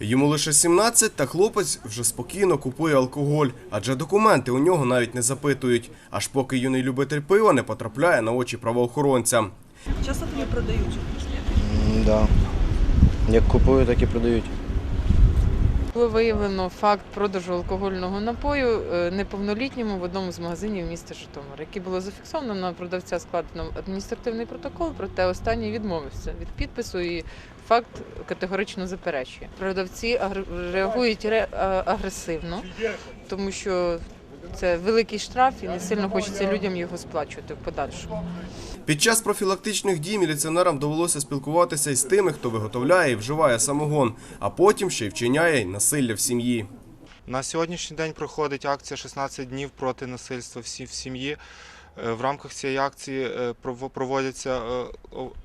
Йому лише 17, та хлопець вже спокійно купує алкоголь, адже документи у нього навіть не запитують, аж поки юний любитель пива не потрапляє на очі правоохоронцям. Часто тобі продають? Так. Да. Як купую, так і продають. Було виявлено факт продажу алкогольного напою е, неповнолітньому в одному з магазинів міста Житомир, який було зафіксовано на продавця складено адміністративний протокол, проте останній відмовився від підпису і факт категорично заперечує. Продавці реагують ре- агресивно, тому що це великий штраф і не сильно хочеться людям його сплачувати в подальшому. Під час профілактичних дій міліціонерам довелося спілкуватися із тими, хто виготовляє і вживає самогон, а потім ще й вчиняє й насилля в сім'ї. На сьогоднішній день проходить акція «16 днів проти насильства в в сім'ї. Е, В рамках цієї акції е,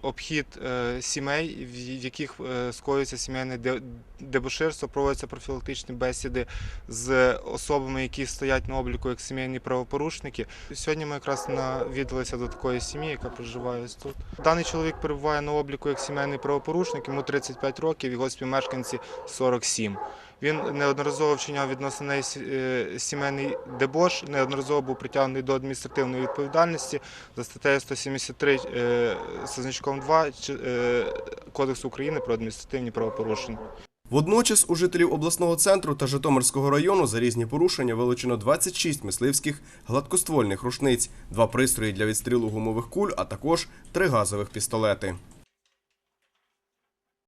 обхід е, сімей, в яких е, скоюється сімейне дебоширство, проводяться профілактичні бесіди з особами, які стоять на обліку як сімейні правопорушники. Сьогодні ми якраз навідалися до такої сім'ї, яка проживає тут. Даний чоловік перебуває на обліку як сімейний правопорушник, йому 35 років, його співмешканці 47. Він неодноразово вчиняв відносно неї е, сімейний дебош, неодноразово був притягнений до адміністративної відповідальності за статтею 173 е, значком 2 чи- е, Кодексу України про адміністративні правопорушення. Водночас у жителів обласного центру та Житомирського району за різні порушення вилучено 26 мисливських гладкоствольних рушниць, два пристрої для відстрілу гумових куль, а також три газових пістолети.